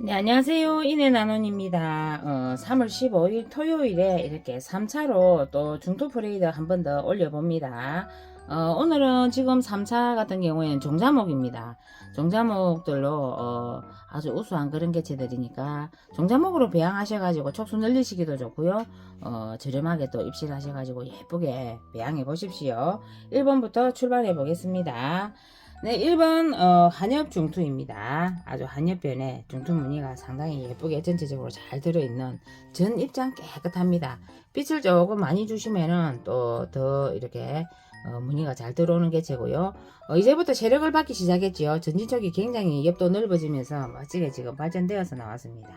네, 안녕하세요. 이내나논입니다. 어, 3월 15일 토요일에 이렇게 3차로 또 중토 프레이드 한 번 더 올려봅니다. 어, 오늘은 지금 3차 같은 경우에는 종자목입니다. 종자목들로 어, 아주 우수한 그런 개체들이니까 종자목으로 배양하셔가지고 촉수 늘리시기도 좋고요. 어, 저렴하게 또 입실 하셔가지고 예쁘게 배양해 보십시오. 1번부터 출발해 보겠습니다. 네, 1번 어, 한엽 중투입니다. 아주 한엽변에 중투 무늬가 상당히 예쁘게 전체적으로 잘 들어있는 전 입장 깨끗합니다. 빛을 조금 많이 주시면은 또 더 이렇게 어, 무늬가 잘 들어오는 게 최고요. 어, 이제부터 세력을 받기 시작했지요. 전진척이 굉장히 옆도 넓어지면서 멋지게 지금 발전되어서 나왔습니다.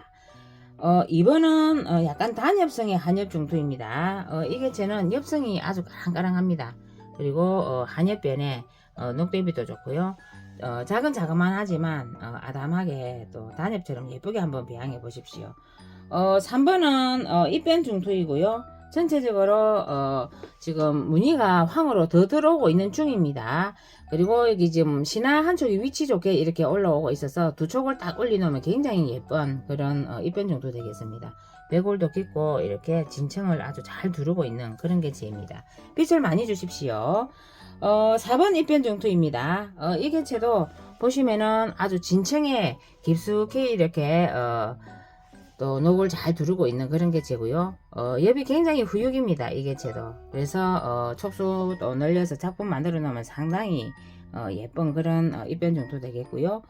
어, 2번은 어, 약간 단엽성의 한엽 중투입니다. 어, 이 개체는 엽성이 아주 까랑까랑합니다. 그리고 어, 한엽변에 어, 녹대비도 좋고요. 어, 작은 자그만 하지만 어, 아담하게 또 단엽처럼 예쁘게 한번 배양해 보십시오. 어, 3번은 어, 입변 중투이고요. 전체적으로 어, 지금 무늬가 황으로 더 들어오고 있는 중입니다. 그리고 여기 지금 신화 한쪽이 위치 좋게 이렇게 올라오고 있어서 두 촉을 딱 올려놓으면 굉장히 예쁜 그런 어, 입변 정도 되겠습니다. 배골도 깊고 이렇게 진청을 아주 잘 두르고 있는 그런 개체입니다. 빛을 많이 주십시오. 어, 4번 입변 정투입니다. 어, 이 개체도 보시면은 아주 진층에 깊숙이 이렇게 어, 또 녹을 잘 두르고 있는 그런 개체고요. 어, 엽이 굉장히 후육입니다. 이 개체도. 그래서 어, 촉수도 늘려서 작품 만들어 놓으면 상당히 어, 예쁜 그런 어, 입변 정도 되겠고요.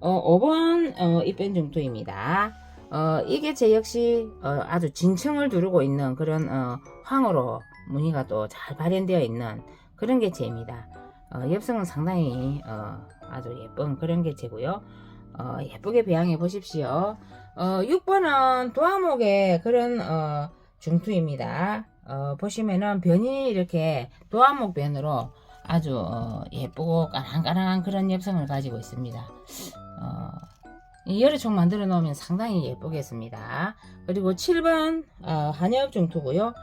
어, 5번 어, 입변 정도입니다. 어, 이 개체 역시 어, 아주 진층을 두르고 있는 그런 어, 황으로 무늬가 또 잘 발현되어 있는 그런 개체입니다. 어, 엽성은 상당히 어, 아주 예쁜 그런 개체고요. 어, 예쁘게 배양해 보십시오. 어, 6번은 도화목의 그런 어, 중투입니다. 어, 보시면은 변이 이렇게 도화목 변으로 아주 어, 예쁘고 까랑까랑한 그런 엽성을 가지고 있습니다. 어, 이 여러 총 만들어 놓으면 상당히 예쁘겠습니다. 그리고 7번 어, 한엽 중투고요.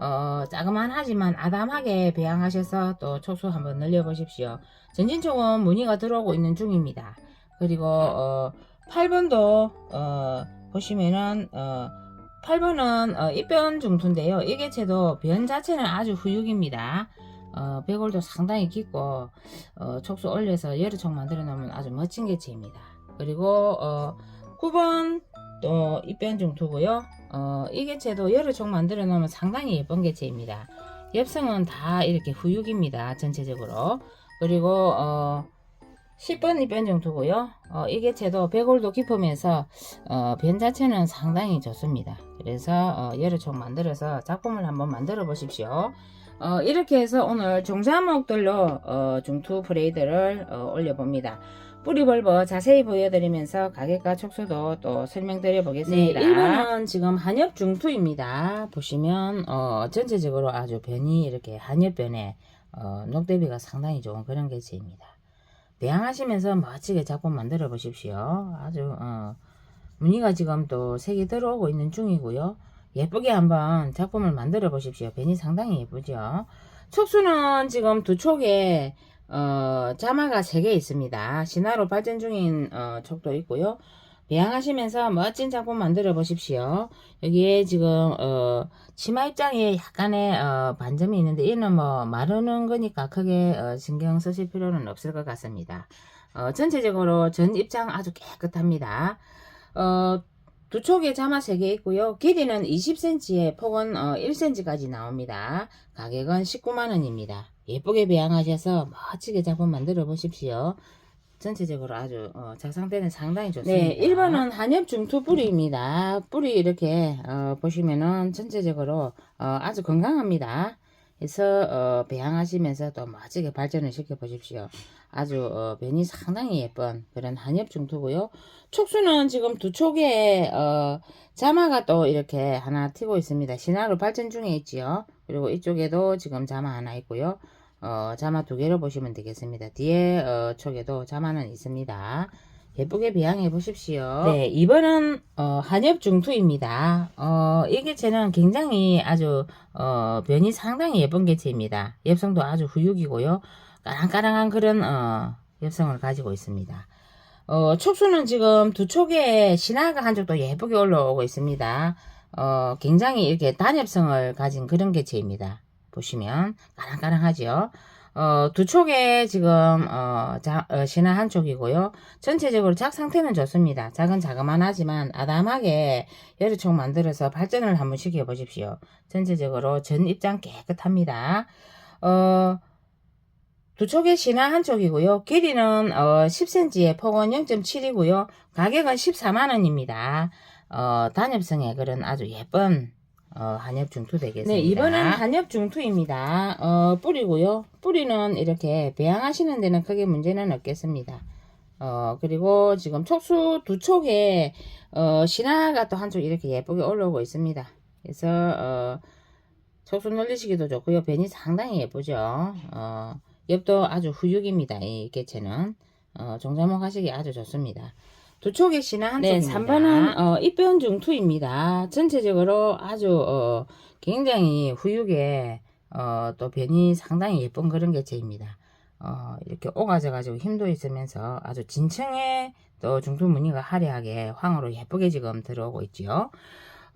어, 자그만하지만 아담하게 배양하셔서 또 촉수 한번 늘려보십시오. 전진총은 무늬가 들어오고 있는 중입니다. 그리고 어, 8번도 어, 보시면은 어, 8번은 어, 입변 중투인데요. 이 개체도 변 자체는 아주 후육입니다. 어, 배골도 상당히 깊고 어, 촉수 올려서 여러총 만들어 놓으면 아주 멋진 개체입니다. 그리고 어, 9번 또 입변 중투고요. 어, 이 개체도 여러총 만들어 놓으면 상당히 예쁜 개체입니다. 엽성은 다 이렇게 후육입니다. 전체적으로. 그리고 어, 10번 입변 정도고요. 어, 이 개체도 배골도 깊으면서 어, 변 자체는 상당히 좋습니다. 그래서 어, 여러총 만들어서 작품을 한번 만들어 보십시오. 어, 이렇게 해서 오늘 종자목들로 어, 중투 프레이드를 어, 올려봅니다. 뿌리 벌버 자세히 보여드리면서 가격과 촉수도 또 설명드려 보겠습니다. 네, 1번은 지금 한엽 중투입니다. 보시면 어, 전체적으로 아주 변이 이렇게 한엽변에 어, 녹대비가 상당히 좋은 그런 개체입니다. 배양하시면서 멋지게 작품 만들어 보십시오. 아주 어, 무늬가 지금 또 색이 들어오고 있는 중이고요. 예쁘게 한번 작품을 만들어 보십시오. 변이 상당히 예쁘죠. 촉수는 지금 두 촉에 어, 자마가 3개 있습니다. 신화로 발전 중인 어, 촉도 있고요. 배양하시면서 멋진 작품 만들어 보십시오. 여기에 지금 어, 치마 입장에 약간의 어, 반점이 있는데 이는 뭐 마르는 거니까 크게 어, 신경 쓰실 필요는 없을 것 같습니다. 어, 전체적으로 전 입장 아주 깨끗합니다. 어, 두 촉에 자마 3개 있고요. 길이는 20cm에 폭은 어, 1cm까지 나옵니다. 가격은 19만원입니다. 예쁘게 배양하셔서 멋지게 작품 만들어 보십시오. 전체적으로 아주 어, 작상태는 상당히 좋습니다. 네, 1번은 한엽 중투 뿌리입니다. 뿌리 이렇게 어, 보시면은 전체적으로 어, 아주 건강합니다. 그래서 어, 배양하시면서 또 멋지게 발전을 시켜 보십시오. 아주 어, 변이 상당히 예쁜 그런 한엽 중투고요. 촉수는 지금 두 촉에 어, 자마가 또 이렇게 하나 튀고 있습니다. 신화로 발전 중에 있지요. 그리고 이쪽에도 지금 자마 하나 있고요. 어, 자마 두 개로 보시면 되겠습니다. 뒤에 어, 촉에도 자마는 있습니다. 예쁘게 배양해 보십시오. 네, 이번은 어, 한엽 중투입니다. 어, 이 개체는 굉장히 아주 어, 변이 상당히 예쁜 개체입니다. 엽성도 아주 후육이고요. 까랑까랑한 그런 어, 엽성을 가지고 있습니다. 어, 촉수는 지금 두 촉에 신화가 한 쪽도 예쁘게 올라오고 있습니다. 어, 굉장히 이렇게 단엽성을 가진 그런 개체입니다. 보시면 까랑까랑하죠. 어, 두 촉에 지금 어, 자, 어, 신화 한 촉이고요. 전체적으로 작 상태는 좋습니다. 작은 자그만하지만 아담하게 여러 촉 만들어서 발전을 한번 시켜 보십시오. 전체적으로 전 입장 깨끗합니다. 어, 두 촉의 신화 한 촉이고요. 길이는 어, 10cm에 폭은 0.7이고요. 가격은 14만원입니다. 어, 단엽성의 그런 아주 예쁜 어, 한엽 중투 되겠습니다. 네, 이번엔 한엽 중투입니다. 어, 뿌리고요. 뿌리는 이렇게 배양하시는 데는 크게 문제는 없겠습니다. 어, 그리고 지금 촉수 두 촉에 어, 신화가 또 한쪽 이렇게 예쁘게 올라오고 있습니다. 그래서 어, 촉수 늘리시기도 좋고요. 변이 상당히 예쁘죠. 어, 옆도 아주 후육입니다. 이 개체는 어, 종자목 하시기 아주 좋습니다. 두 촉의 신화 한 네, 쪽입니다. 3번은, 어, 입변 중투입니다. 전체적으로 아주 어, 굉장히 후육에 어, 또 변이 상당히 예쁜 그런 개체입니다. 어, 이렇게 오가져 가지고 힘도 있으면서 아주 진층에 또 중투 무늬가 화려하게 황으로 예쁘게 지금 들어오고 있지요.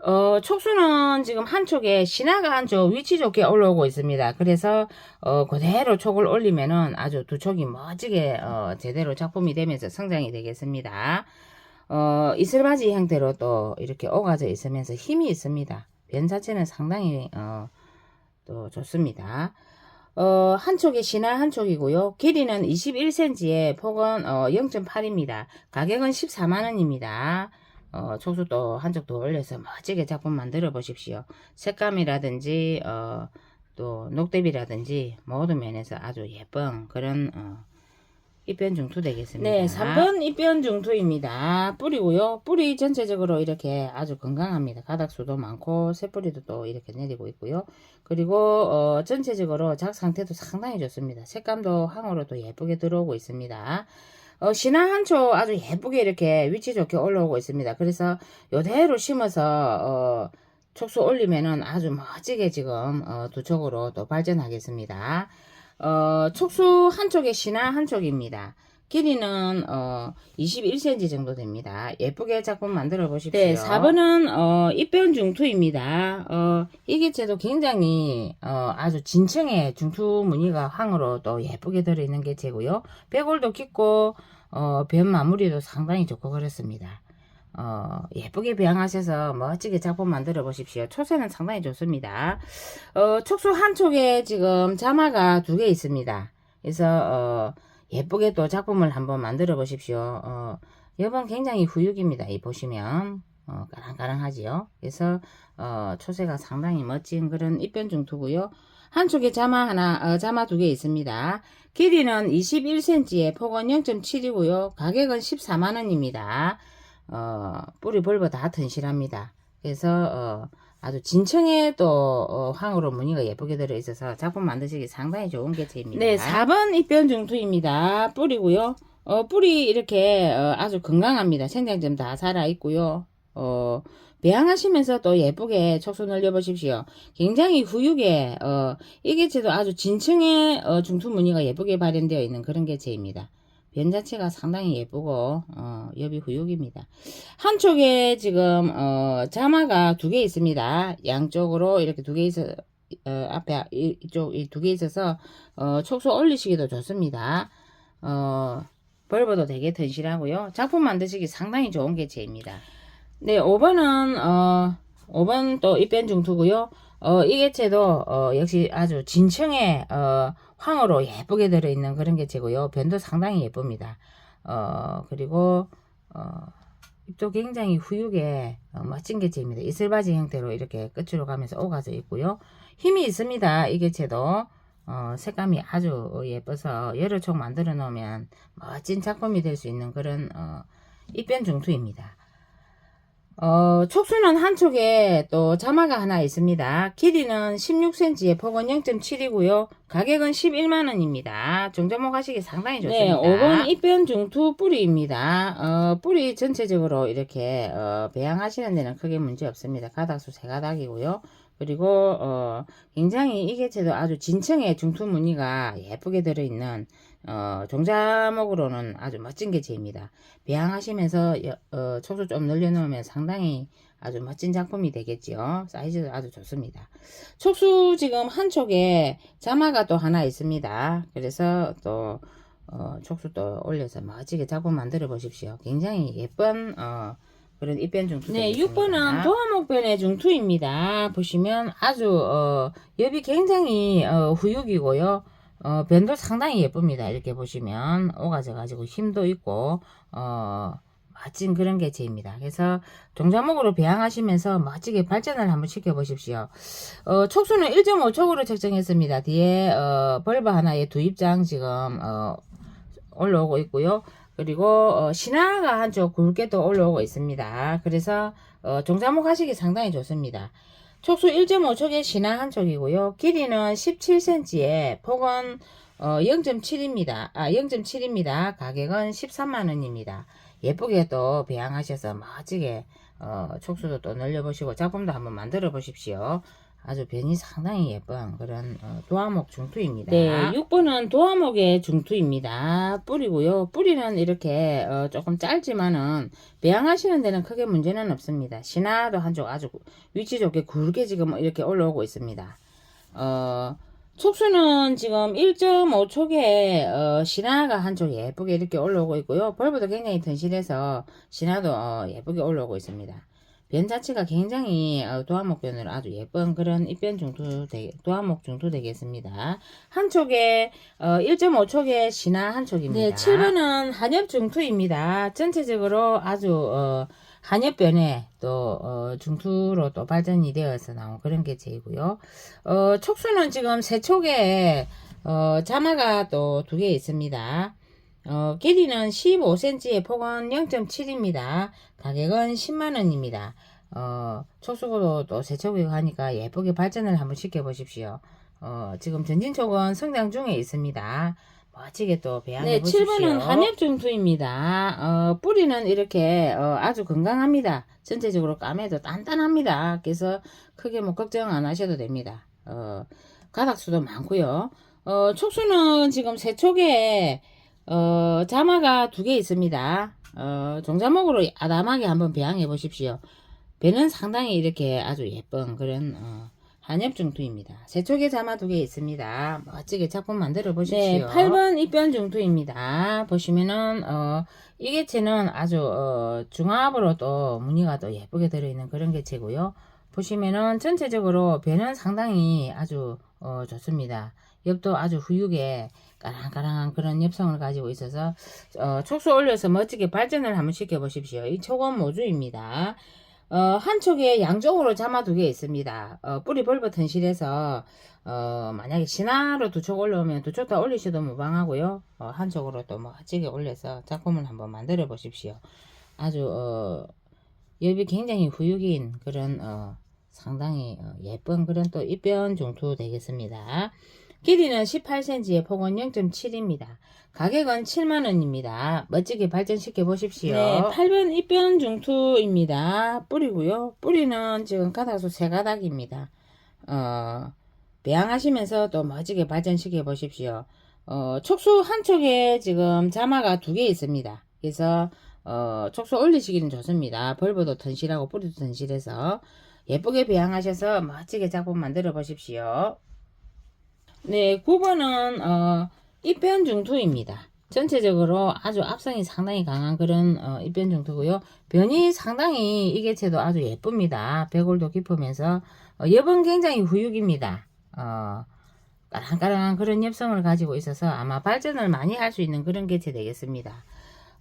어, 촉수는 지금 한쪽에 신화가 한쪽 위치 좋게 올라오고 있습니다. 그래서 어, 그대로 촉을 올리면은 아주 두 촉이 멋지게 어, 제대로 작품이 되면서 성장이 되겠습니다. 어, 이슬바지 형태로 또 이렇게 오가져 있으면서 힘이 있습니다. 변 자체는 상당히 어, 또 좋습니다. 어, 한쪽에 신화 한쪽이고요. 길이는 21cm에 폭은 어, 0.8입니다. 가격은 14만원입니다. 어, 촉수도 한쪽도 올려서 멋지게 작품 만들어 보십시오. 색감이라든지 어, 또 녹대비라든지 모든 면에서 아주 예쁜 그런 어, 입변 중투 되겠습니다. 네, 3번 입변 중투입니다. 뿌리고요. 뿌리 전체적으로 이렇게 아주 건강합니다. 가닥수도 많고 새뿌리도 또 이렇게 내리고 있고요. 그리고 어, 전체적으로 작 상태도 상당히 좋습니다. 색감도 항으로도 예쁘게 들어오고 있습니다. 어, 신화 한 초 아주 예쁘게 이렇게 위치 좋게 올라오고 있습니다. 그래서 요대로 심어서 어, 촉수 올리면은 아주 멋지게 지금 어, 두 촉으로 또 발전하겠습니다. 어, 촉수 한쪽에 신화 한쪽입니다. 길이는 어, 21cm 정도 됩니다. 예쁘게 작품 만들어 보십시오. 네, 4번은 어, 입변 중투입니다. 어, 이 개체도 굉장히 어, 아주 진층의 중투 무늬가 황으로 또 예쁘게 들어있는 개체고요. 배골도 깊고 어, 변 마무리도 상당히 좋고 그렇습니다. 어, 예쁘게 배양하셔서 멋지게 작품 만들어 보십시오. 초세는 상당히 좋습니다. 어, 촉수 한쪽에 지금 자마가 두 개 있습니다. 그래서 어, 예쁘게 또 작품을 한번 만들어 보십시오. 어, 여번 굉장히 후육입니다. 이 보시면 어, 까랑까랑하지요. 그래서 어, 초세가 상당히 멋진 그런 입변 중투고요. 한쪽에 자마 하나, 어, 자마 두 개 있습니다. 길이는 21cm에 폭은 0.7이고요. 가격은 14만원입니다. 어, 뿌리 볼보 다 튼실합니다. 그래서 어, 아주 진층에 또 어, 황으로 무늬가 예쁘게 들어있어서 작품 만드시기 상당히 좋은 개체입니다. 네, 4번 입변 중투입니다. 뿌리고요. 어, 뿌리 이렇게 어, 아주 건강합니다. 생장점 다 살아있고요. 어, 배양하시면서 또 예쁘게 촉수 늘려보십시오. 굉장히 후육에 어, 이 개체도 아주 진층의 어, 중투 무늬가 예쁘게 발현되어 있는 그런 개체입니다. 변 자체가 상당히 예쁘고 어, 여비 후육입니다. 한쪽에 지금 어, 자마가 두 개 있습니다. 양쪽으로 이렇게 두 개 있어 어, 앞에 이- 이쪽 이 두 개 있어서 어, 촉수 올리시기도 좋습니다. 어, 벌버도 되게 튼실하고요. 작품 만드시기 상당히 좋은 개체입니다. 네, 5번은 어, 5번 또 입변 중투고요. 어, 이 개체도 어, 역시 아주 진층의 어, 황으로 예쁘게 들어있는 그런 개체고요. 변도 상당히 예쁩니다. 어, 그리고 어, 잎도 굉장히 후육에 어, 멋진 개체입니다. 이슬바지 형태로 이렇게 끝으로 가면서 오가져 있고요. 힘이 있습니다. 이 개체도 어, 색감이 아주 예뻐서 여러 촉 만들어 놓으면 멋진 작품이 될 수 있는 그런 어, 입변 중투입니다. 어, 촉수는 한쪽에 또 자마가 하나 있습니다. 길이는 16cm에 폭은 0.7이고요. 가격은 11만원입니다. 종자목 하시기 상당히 좋습니다. 네, 5번 입변 중투 뿌리입니다. 어, 뿌리 전체적으로 이렇게 어, 배양하시는 데는 크게 문제 없습니다. 가닥수 세 가닥이고요. 그리고 어, 굉장히 이 개체도 아주 진층의 중투 무늬가 예쁘게 들어있는 어, 종자목으로는 아주 멋진 개체입니다. 배양하시면서 여- 어, 촉수 좀 늘려놓으면 상당히 아주 멋진 작품이 되겠지요. 사이즈도 아주 좋습니다. 촉수 지금 한쪽에 자마가 또 하나 있습니다. 그래서 또 어, 촉수 또 올려서 멋지게 작품 만들어 보십시오. 굉장히 예쁜 어, 그런 입변 중투. 네, 6번은 도화목변의 중투입니다. 보시면 아주 어, 엽이 굉장히 어, 후육이고요. 어, 변도 상당히 예쁩니다. 이렇게 보시면 오가져가지고 힘도 있고 어, 멋진 그런 개체입니다. 그래서 종자목으로 배양하시면서 멋지게 발전을 한번 시켜보십시오. 어, 촉수는 1.5촉으로 책정했습니다. 뒤에 어, 벌브 하나에 두 입장 지금 어, 올라오고 있고요. 그리고 어, 신화가 한쪽 굵게 또 올라오고 있습니다. 그래서 어, 종자목 하시기 상당히 좋습니다. 촉수 1.5촉에 신화 한 쪽이고요. 길이는 17cm에 폭은 어, 0.7입니다. 아, 0.7입니다. 가격은 13만원입니다. 예쁘게 또 배양하셔서 멋지게 어, 촉수도 또 늘려보시고 작품도 한번 만들어 보십시오. 아주 변이 상당히 예쁜 그런 어, 도화목 중투입니다. 네, 6번은 도화목의 중투입니다. 뿌리고요. 뿌리는 이렇게 어, 조금 짧지만은 배양하시는 데는 크게 문제는 없습니다. 신화도 한쪽 아주 위치 좋게 굵게 지금 이렇게 올라오고 있습니다. 어, 촉수는 지금 1.5촉에 어, 신화가 한쪽 예쁘게 이렇게 올라오고 있고요. 벌브도 굉장히 튼실해서 신화도 어, 예쁘게 올라오고 있습니다. 변 자체가 굉장히 어, 도화목변으로 아주 예쁜 그런 입변 중투 되, 도화목 중투 되겠습니다. 한쪽에 어, 1.5촉에 신화 한쪽입니다. 네, 7번은 한엽 중투입니다. 전체적으로 아주 어, 한엽변에 또 어, 중투로 또 발전이 되어서 나온 그런 개체이고요. 어, 촉수는 지금 세 촉에 어, 자마가 또 두 개 있습니다. 어, 길이는 15cm에 폭은 0.7입니다. 가격은 10만원입니다. 어, 촉수고도 또 세척이고 하니까 예쁘게 발전을 한번 시켜보십시오. 어, 지금 전진촉은 성장 중에 있습니다. 멋지게 또 배양해 네, 보십시오. 7번은 한엽중투입니다. 어, 뿌리는 이렇게 어, 아주 건강합니다. 전체적으로 까매도 단단합니다. 그래서 크게 뭐 걱정 안 하셔도 됩니다. 어, 가닥수도 많고요. 어, 촉수는 지금 세 촉에 어, 자마가 두 개 있습니다. 어, 종자목으로 아담하게 한번 배양해 보십시오. 배는 상당히 이렇게 아주 예쁜 그런 어, 한엽중투입니다. 세촉에 자마 두 개 있습니다. 멋지게 작품 만들어 보십시오. 네, 8번 입변중투입니다. 보시면은 어, 이 개체는 아주 어, 중압으로 또 무늬가 또 예쁘게 들어있는 그런 개체고요. 보시면은 전체적으로 배는 상당히 아주 어, 좋습니다. 엽도 아주 후육에 까랑까랑한 그런 엽성을 가지고 있어서 어, 촉수 올려서 멋지게 발전을 한번 시켜 보십시오. 이 촉은 모주입니다. 어, 한 촉에 양쪽으로 자마 두 개 있습니다. 어, 뿌리 벌버 튼실해서 어, 만약에 신화로 두촉 올라오면 두촉다 올리셔도 무방하고요. 어, 한쪽으로 또 멋지게 올려서 작품을 한번 만들어 보십시오. 아주 어, 엽이 굉장히 후육인 그런 어, 상당히 어, 예쁜 그런 또 입변 중투 되겠습니다. 길이는 18cm에 폭은 0.7입니다. 가격은 7만원입니다. 멋지게 발전시켜 보십시오. 네, 8번 입변 중투입니다. 뿌리고요. 뿌리는 지금 가닥수 세 가닥입니다. 어, 배양하시면서 또 멋지게 발전시켜 보십시오. 어, 촉수 한쪽에 지금 자마가 두 개 있습니다. 그래서 어, 촉수 올리시기는 좋습니다. 벌브도 튼실하고 뿌리도 튼실해서 예쁘게 배양하셔서 멋지게 작품 만들어 보십시오. 네, 9번은 어, 입변 중투입니다. 전체적으로 아주 앞성이 상당히 강한 그런 어, 입변 중투고요. 변이 상당히 이 개체도 아주 예쁩니다. 배골도 깊으면서 어, 엽은 굉장히 후육입니다. 어, 까랑까랑한 그런 엽성을 가지고 있어서 아마 발전을 많이 할 수 있는 그런 개체 되겠습니다.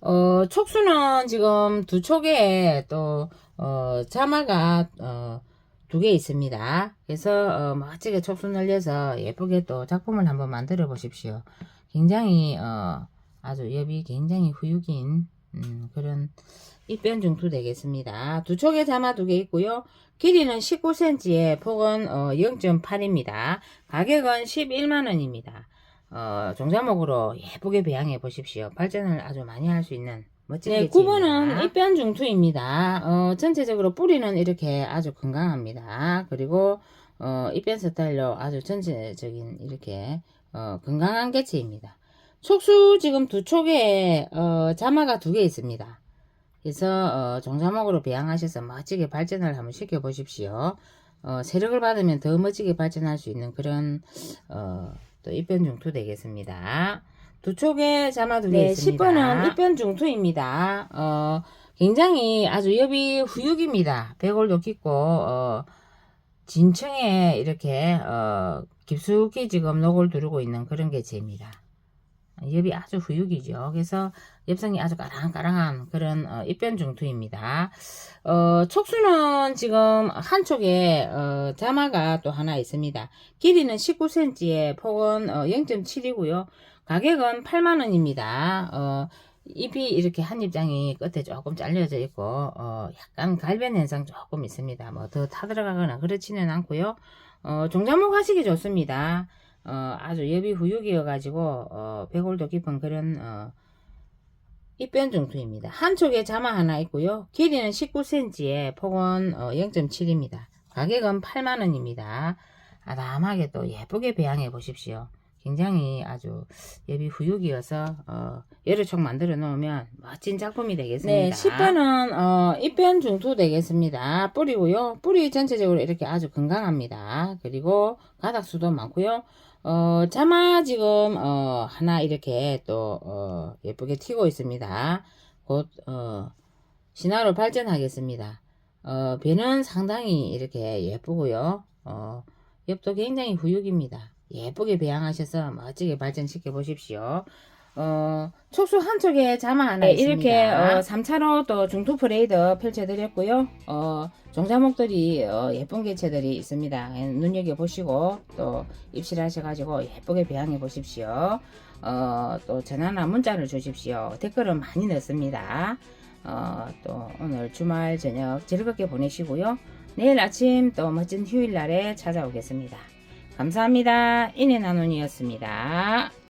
어, 촉수는 지금 두 촉에 또 어, 자마가 어, 두 개 있습니다. 그래서 어, 멋지게 촉수 늘려서 예쁘게 또 작품을 한번 만들어 보십시오. 굉장히 어, 아주 엽이 굉장히 후육인 음, 그런 입변 중투 되겠습니다. 두 촉에 자마 두 개 있고요. 길이는 19cm에 폭은 어, 0.8입니다. 가격은 11만원입니다. 어, 종자목으로 예쁘게 배양해 보십시오. 발전을 아주 많이 할 수 있는 멋진 네, 개체입니다. 9번은 입변 중투입니다. 어, 전체적으로 뿌리는 이렇게 아주 건강합니다. 그리고 어, 입변 스타일로 아주 전체적인 이렇게 어, 건강한 개체입니다. 촉수 지금 두 촉에 어, 자마가 두 개 있습니다. 그래서 어, 종자목으로 배양하셔서 멋지게 발전을 한번 시켜 보십시오. 어, 세력을 받으면 더 멋지게 발전할 수 있는 그런 어, 또 입변 중투 되겠습니다. 두 네, 있습니다. 10번은 입변 중투입니다. 어, 굉장히 아주 여비 후육입니다. 배골도 깊고 어, 진층에 이렇게 어, 깊숙이 지금 녹을 두르고 있는 그런 개체입니다. 엽이 아주 후육이죠. 그래서 엽성이 아주 까랑까랑한 그런 어, 입변 중투입니다. 어, 촉수는 지금 한쪽에 어, 자마가 또 하나 있습니다. 길이는 19cm에 폭은 어, 0.7이고요. 가격은 8만원입니다. 어, 잎이 이렇게 한 입장이 끝에 조금 잘려져 있고 어, 약간 갈변 현상 조금 있습니다. 뭐 더 타들어가거나 그렇지는 않고요. 어, 종자목 하시기 좋습니다. 어, 아주 여비 후육이어가지고 어, 배골도 깊은 그런 어, 입변 중투입니다. 한쪽에 자마 하나 있고요. 길이는 19cm에 폭은 어, 0.7입니다. 가격은 8만원입니다. 아담하게 또 예쁘게 배양해 보십시오. 굉장히 아주 예비 후육이어서 어, 여러 촉 만들어 놓으면 멋진 작품이 되겠습니다. 네, 10번은 어, 입변 중투 되겠습니다. 뿌리고요. 뿌리 전체적으로 이렇게 아주 건강합니다. 그리고 가닥수도 많고요. 어, 자마 지금 어, 하나 이렇게 또 어, 예쁘게 튀고 있습니다. 곧 어, 신화로 발전하겠습니다. 어, 배는 상당히 이렇게 예쁘고요. 어, 옆도 굉장히 후육입니다. 예쁘게 배양하셔서 멋지게 발전시켜 보십시오. 어, 촉수 한쪽에 자마 하나 네, 있습니다. 이렇게, 어, 3차로 또 중투 프레이드 펼쳐드렸고요. 어, 종자목들이 어, 예쁜 개체들이 있습니다. 눈여겨보시고 또 입실하셔가지고 예쁘게 배양해 보십시오. 어, 또 전화나 문자를 주십시오. 댓글은 많이 넣습니다. 어, 또 오늘 주말 저녁 즐겁게 보내시고요. 내일 아침 또 멋진 휴일 날에 찾아오겠습니다. 감사합니다. 인해 나눈이었습니다.